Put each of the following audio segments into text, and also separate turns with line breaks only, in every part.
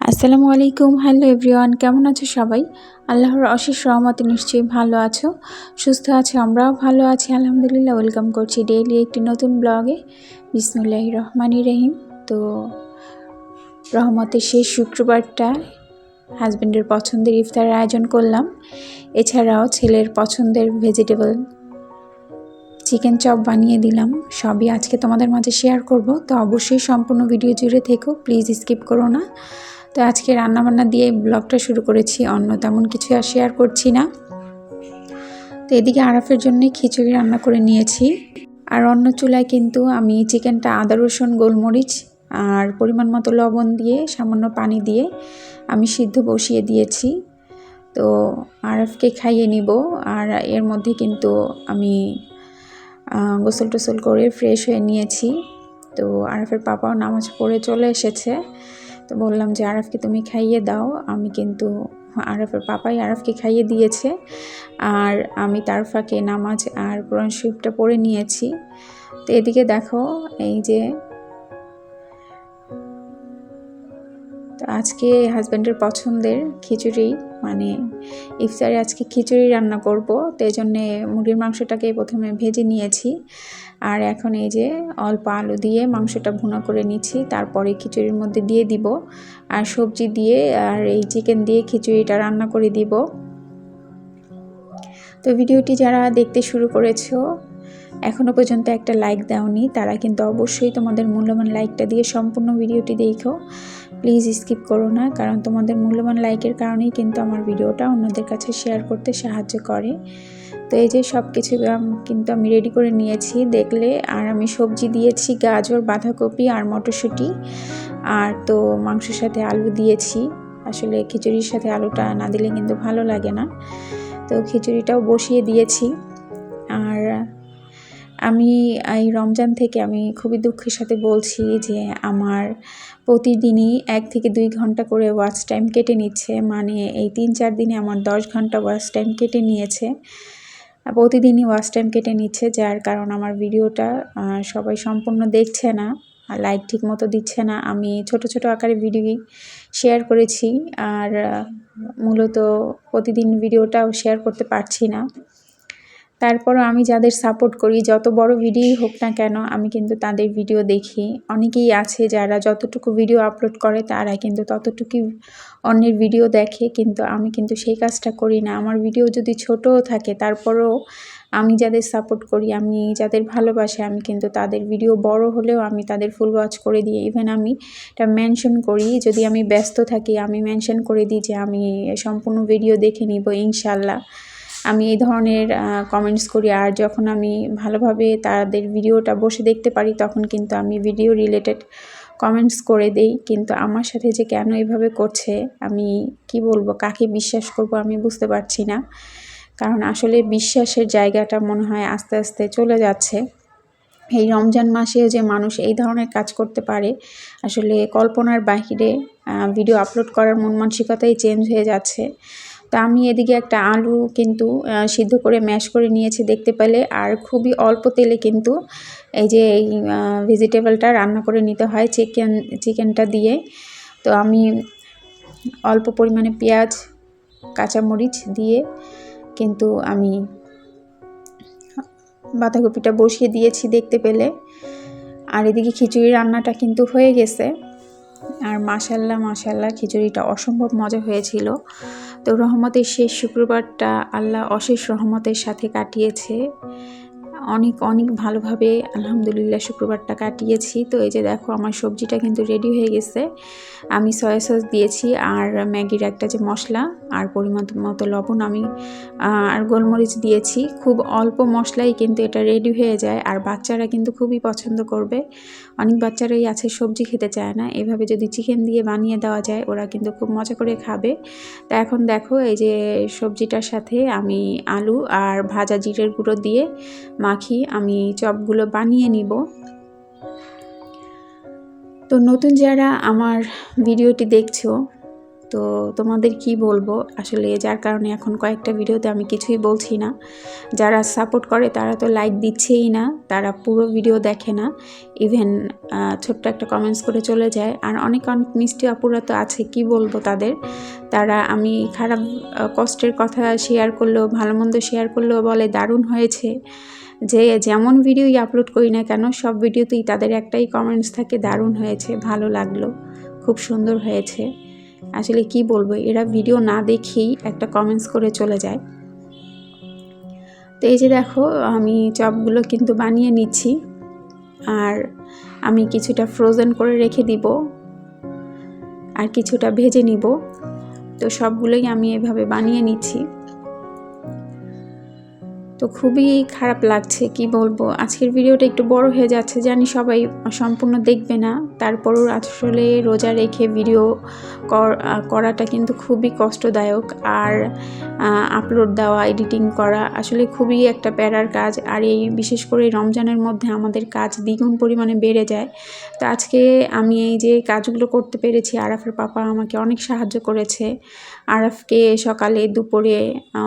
আসসালামু আলাইকুম। Hello everyone, কেমন আছো সবাই? আল্লাহর অশেষ রহমতে নিশ্চয়ই ভালো আছো। সুস্থ আছো, আমরাও ভালো আছি, আলহামদুলিল্লাহ। ওয়েলকাম করছি ডেইলি একটি নতুন ব্লগে বিসমুল্লাহ রহমানি রহিম। তো, রহমতের শেষ শুক্রবারটা হাজব্যান্ডের পছন্দের ইফতারের আয়োজন করলাম। এছাড়াও ছেলের পছন্দের ভেজিটেবল চিকেন চপ বানিয়ে দিলাম। সবই আজকে তোমাদের মাঝে শেয়ার করব। তো অবশ্যই সম্পূর্ণ ভিডিও জুড়ে থেকো। প্লিজ স্কিপ করো না। তো আজকে রান্নাবান্না দিয়ে ব্লগটা শুরু করেছি, অন্য তেমন কিছু আর শেয়ার করছি না। তো এদিকে আরাফের জন্যই খিচুড়ি রান্না করে নিয়েছি। আর অন্য চুলায় কিন্তু আমি চিকেনটা আদা, রসুন, গোলমরিচ আর পরিমাণ মতো লবণ দিয়ে, সামান্য পানি দিয়ে আমি সিদ্ধ বসিয়ে দিয়েছি। তো আরফকে খাইয়ে নিব আর এর মধ্যে কিন্তু আমি গোসল টোসল করে ফ্রেশ হয়ে নিয়েছি। তো আরফের পাপাও নামাজ পড়ে চলে এসেছে। তো বললাম যে, আরফকে তুমি খাইয়ে দাও। আমি কিন্তু আরফের পাপাই আরফকে খাইয়ে দিয়েছে। আর আমি তার ফাঁকে নামাজ আর কোরআন শরীফটা পড়ে নিয়েছি। তো এদিকে দেখো, এই যে আজকে হাজব্যান্ডের পছন্দের খিচুড়ি মানে ইফতারে আজকে খিচুড়ি রান্না করব। তো এই জন্যে মুরগির মাংসটাকে প্রথমে ভেজে নিয়েছি। আর এখন এই যে অল্প আলু দিয়ে মাংসটা ভুনা করে নিচ্ছি। তারপরে খিচুড়ির মধ্যে দিয়ে দিব। আর সবজি দিয়ে আর এই চিকেন দিয়ে খিচুড়িটা রান্না করে দিব। তো ভিডিওটি যারা দেখতে শুরু করেছ এখনও পর্যন্ত একটা লাইক দাওনি। তারা কিন্তু অবশ্যই তোমাদের মূল্যবান লাইকটা দিয়ে সম্পূর্ণ ভিডিওটি দেখো। প্লিজ স্কিপ করো না, কারণ তোমাদের মূল্যবান লাইকের কারণেই কিন্তু আমার ভিডিওটা অন্যদের কাছে শেয়ার করতে সাহায্য করে। তো এই যে সব কিছু কিন্তু আমি রেডি করে নিয়েছি। দেখলে, আর আমি সবজি দিয়েছি, গাজর, বাঁধাকপি আর মটরশুঁটি। আর তো মাংসের সাথে আলু দিয়েছি। আসলে খিচুড়ির সাথে আলুটা না দিলে কিন্তু ভালো লাগে না। তো খিচুড়িটাও বসিয়ে দিয়েছি। আমি, এই রমজান থেকে আমি খুবই দুঃখের সাথে বলছি যে আমার প্রতিদিনই এক থেকে দুই ঘণ্টা করে ওয়াচ টাইম কেটে নিচ্ছে। মানে এই তিন চার দিনে আমার দশ ঘণ্টা ওয়াচ টাইম কেটে নিয়েছে। প্রতিদিনই ওয়াচ টাইম কেটে নিচ্ছে, যার কারণ আমার ভিডিওটা সবাই সম্পূর্ণ দেখছে না লাইক ঠিক মতো দিচ্ছে না। আমি ছোট ছোট আকারে ভিডিও শেয়ার করেছি, আর, মূলত প্রতিদিন ভিডিওটাও শেয়ার করতে পারছি না। তারপরও আমি যাদের সাপোর্ট করি, যত বড় ভিডিও হোক না কেন, আমি কিন্তু তাদের ভিডিও দেখি। অনেকেই আছে যারা যতটুকু ভিডিও আপলোড করে, তারা কিন্তু ততটুকুই অন্যের ভিডিও দেখে, কিন্তু আমি কিন্তু সেই কাজটা করি না। আমার ভিডিও যদি ছোটও থাকে, তারপরও আমি যাদের সাপোর্ট করি, আমি যাদের ভালোবাসে, আমি কিন্তু তাদের ভিডিও বড় হলেও আমি তাদের ফুল ওয়াচ করে দিই ইভেন আমি এটা মেনশন করি, যদি আমি ব্যস্ত থাকি, আমি মেনশন করে দিই যে আমি সম্পূর্ণ ভিডিও দেখে নিব, ইনশাল্লাহ। আমি এই ধরনের কমেন্টস করি। আর যখন আমি ভালোভাবে তাদের ভিডিওটা বসে দেখতে পারি, তখন কিন্তু আমি ভিডিও রিলেটেড কমেন্টস করে দেই। কিন্তু আমার সাথে যে কেন এভাবে করছে, আমি কি বলব, কাকে বিশ্বাস করব আমি বুঝতে পারছি না। কারণ আসলে বিশ্বাসের জায়গাটা মনে হয় আস্তে আস্তে চলে যাচ্ছে। এই রমজান মাসেও যে মানুষ এই ধরনের কাজ করতে পারে, আসলে কল্পনার বাহিরে ভিডিও আপলোড করার মন মানসিকতাই চেঞ্জ হয়ে যাচ্ছে। তা আমি এদিকে একটা আলু কিন্তু সিদ্ধ করে ম্যাশ করে নিয়েছি দেখতে পেলে। আর খুবই অল্প তেলে কিন্তু এই যে এই ভেজিটেবলটা রান্না করে নিতে হয় চিকেন চিকেনটা দিয়ে। তো আমি অল্প পরিমাণে পেঁয়াজ, কাঁচামরিচ দিয়ে কিন্তু আমি বাঁধাকপিটা বসিয়ে দিয়েছি দেখতে পেলে। আর এদিকে খিচুড়ি রান্নাটা কিন্তু হয়ে গেছে। আর মাসাল্লাহ মাসাল্লাহ খিচুড়িটা অসম্ভব মজা হয়েছিল। তো রহমতের শেষ শুক্রবারটা আল্লাহ অশেষ রহমতের সাথে কাটিয়েছে। অনেক অনেক ভালোভাবে আলহামদুলিল্লাহ শুক্রবারটা কাটিয়েছি। তো এই যে দেখো আমার সবজিটা কিন্তু রেডি হয়ে গেছে। আমি সয়া সস দিয়েছি আর ম্যাগির একটা যে মশলা আর পরিমাণ মতো লবণ আমি আর গোলমরিচ দিয়েছি। খুব অল্প মশলাই কিন্তু এটা রেডি হয়ে যায় আর বাচ্চারা কিন্তু খুবই পছন্দ করবে। অনেক বাচ্চারাই আছে সবজি খেতে চায় না। এভাবে যদি চিকেন দিয়ে বানিয়ে দেওয়া যায় ওরা কিন্তু খুব মজা করে খাবে। তা এখন দেখো এই যে সবজিটার সাথে আমি আলু আর ভাজা জিরের গুঁড়ো দিয়ে মাখি, আমি চপগুলো বানিয়ে নিব। তো নতুন যারা আমার ভিডিওটি দেখছ, তো তোমাদের কি বলব? আসলে যার কারণে এখন কয়েকটা ভিডিওতে আমি কিছুই বলছি না। যারা সাপোর্ট করে, তারা তো লাইক দিচ্ছেই না, তারা পুরো ভিডিও দেখে না। ইভেন ছোট্ট একটা কমেন্টস করে চলে যায়। আর অনেক অনেক মিষ্টি আপুরা তো আছে, কি বলব তাদের? তারা আমি খারাপ কষ্টের কথা শেয়ার করলেও, ভালো মন্দ শেয়ার করলেও বলে, দারুণ হয়েছে। যে যেমন ভিডিওই আপলোড করি না কেন, সব ভিডিওতেই তাদের একটাই কমেন্টস থাকে, দারুণ হয়েছে, ভালো লাগল, খুব সুন্দর হয়েছে। আসলে কি বলব, এরা ভিডিও না দেখেই একটা কমেন্টস করে চলে যায়। তো এই যে দেখো, আমি চপগুলো কিন্তু বানিয়ে নিচ্ছি, আর আমি কিছুটা ফ্রোজেন করে রেখে দিব, আর কিছুটা ভেজে নিব। তো সবগুলোই আমি এভাবে বানিয়ে নিচ্ছি। তো খুবই খারাপ লাগছে, কি বলব? আজকের ভিডিওটা একটু বড় হয়ে যাচ্ছে, জানি সবাই সম্পূর্ণ দেখবে না। তারপরও আসলে রোজা রেখে ভিডিও কর- করাটা কিন্তু খুবই কষ্টদায়ক। আর আপলোড দেওয়া এডিটিং করা আসলে খুবই একটা প্যারার কাজ। আর এই বিশেষ করে রমজানের মধ্যে আমাদের কাজ দ্বিগুণ পরিমাণে বেড়ে যায়। তো আজকে আমি এই যে কাজগুলো করতে পেরেছি, আরাফের পাপা আমাকে অনেক সাহায্য করেছে। আরাফকে সকালে দুপুরে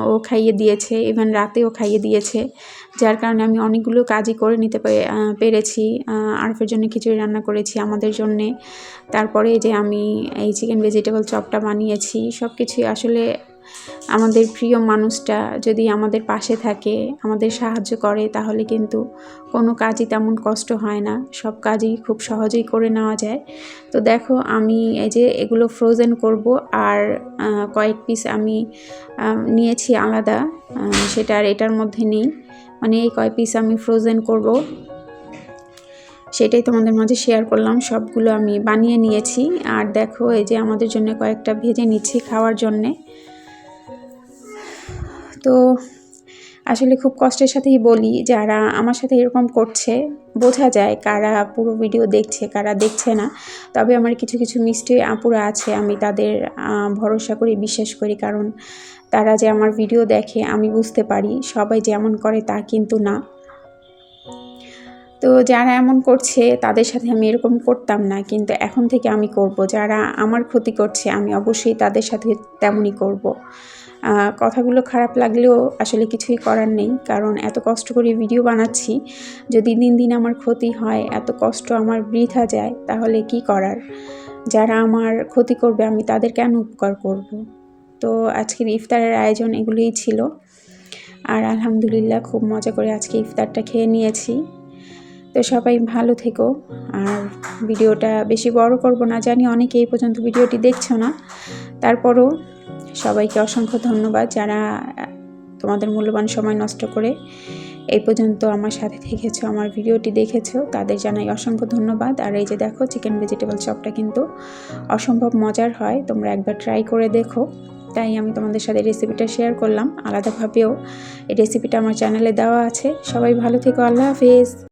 ও খাইয়ে দিয়েছে ইভেন রাতেও খাইয়ে দিয়েছে, যার কারণে আমি অনেকগুলো কাজই করে নিতে পেরেছি। আরফের জন্য খিচুড়ি রান্না করেছি আমাদের জন্যে। তারপরে যে আমি এই চিকেন ভেজিটেবল চপটা বানিয়েছি সব কিছুই আসলে আমাদের প্রিয় মানুষটা যদি আমাদের পাশে থাকে, আমাদের সাহায্য করে, তাহলে কিন্তু কোনো কাজই তেমন কষ্ট হয় না। সব কাজই খুব সহজেই করে নেওয়া যায়। তো দেখো, আমি এই যে এগুলো ফ্রোজেন করব আর কয়েক পিস আমি নিয়েছি আলাদা। সেটা আর এটার মধ্যে নেই। মানে এই কয়েক পিস আমি ফ্রোজেন করব। সেটাই তোমাদের মাঝে শেয়ার করলাম। সবগুলো আমি বানিয়ে নিয়েছি। আর দেখো, এই যে আমাদের জন্য কয়েকটা ভেজে নিচ্ছি খাওয়ার জন্যে। তো আসলে খুব কষ্টের সাথেই বলি যারা আমার সাথে এরকম করছে, বোঝা যায় কারা পুরো ভিডিও দেখছে, কারা দেখছে না। তবে আমার কিছু কিছু মিষ্টি আপুরা আছে, আমি তাদের ভরসা করি বিশ্বাস করি। কারণ তারা যে আমার ভিডিও দেখে, আমি বুঝতে পারি সবাই যেমন করে তা কিন্তু না। তো যারা এমন করছে, তাদের সাথে আমি এরকম করতাম না, কিন্তু এখন থেকে আমি করব। যারা আমার ক্ষতি করছে, আমি অবশ্যই তাদের সাথে তেমনই করব। কথাগুলো খারাপ লাগলেও আসলে কিছুই করার নেই। কারণ এত কষ্ট করে ভিডিও বানাচ্ছি, যদি দিন দিন আমার ক্ষতি হয়, এত কষ্ট আমার বৃথা যায়, তাহলে কি করার? যারা আমার ক্ষতি করবে, আমি তাদের কেন উপকার করব? তো আজকের ইফতারের আয়োজন এগুলোই ছিল। আর আলহামদুলিল্লাহ খুব মজা করে আজকে ইফতারটা খেয়ে নিয়েছি। তো সবাই ভালো থেকো। আর ভিডিওটা বেশি বড় করব না, জানি অনেকে এই পর্যন্ত ভিডিওটি দেখছ না। তারপরও সবাইকে অসংখ্য ধন্যবাদ যারা তোমাদের মূল্যবান সময় নষ্ট করে এই পর্যন্ত আমার সাথে থেকেছো, আমার ভিডিওটি দেখেছ, তাদের জানাই অসংখ্য ধন্যবাদ। আর এই যে দেখো চিকেন ভেজিটেবল চপটা কিন্তু অসম্ভব মজার হয়, তোমরা একবার ট্রাই করে দেখো। তাই আমি তোমাদের সাথে রেসিপিটা শেয়ার করলাম। আলাদাভাবেও এই রেসিপিটা আমার চ্যানেলে দেওয়া আছে। সবাই ভালো থেকো, আল্লাহ হাফেজ।